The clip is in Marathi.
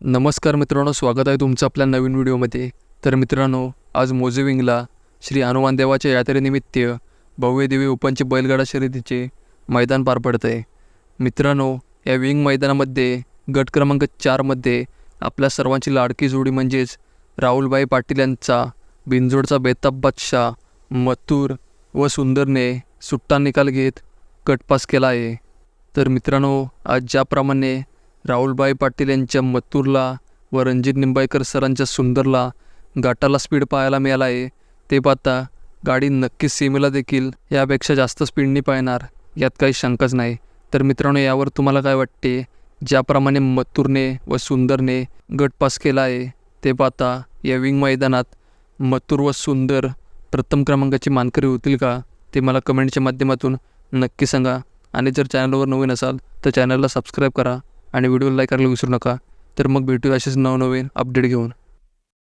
नमस्कार मित्रांनो स्वागत आहे तुमचं आपल्या नवीन व्हिडिओमध्ये. तर मित्रांनो आज मोजेविंगला श्री हनुमान देवाच्या यात्रेनिमित्त भव्य दिव्य ओपनचे बैलगाडा शर्यतीचे मैदान पार पडत आहे मित्रांनो या विंग मैदानामध्ये गट क्रमांक चारमध्ये आपल्या सर्वांची लाडकी जोडी म्हणजेच राहुलबाई पाटील यांचा बिनजोडचा बेताब बादशाह मथुर व सुंदरने सुट्टा निकाल घेत कटपास केला आहे. तर मित्रांनो आज ज्याप्रमाणे राहुलबाई पाटील यांच्या मत्तूरला व रणजित निंबाळकर सरांच्या सुंदरला घाटाला स्पीड पाहायला मिळाला आहे ते पाहता गाडी नक्कीच सीमेला देखील यापेक्षा जास्त स्पीडनी पाहणार यात काही शंकाच नाही. तर मित्रांनो यावर तुम्हाला काय वाटते? ज्याप्रमाणे मत्तूरने व सुंदरने गट पास केला आहे ते पाहता या विंग मैदानात मथुर व सुंदर प्रथम क्रमांकाची मानकरी होतील का? ते मला कमेंटच्या माध्यमातून नक्की सांगा. आणि जर चॅनलवर नवीन असाल तर चॅनलला सबस्क्राईब करा. आणि व्हिडिओ लाईक करायला विसरू नका. तर मग भेटू असेच नवनवीन अपडेट घेऊन.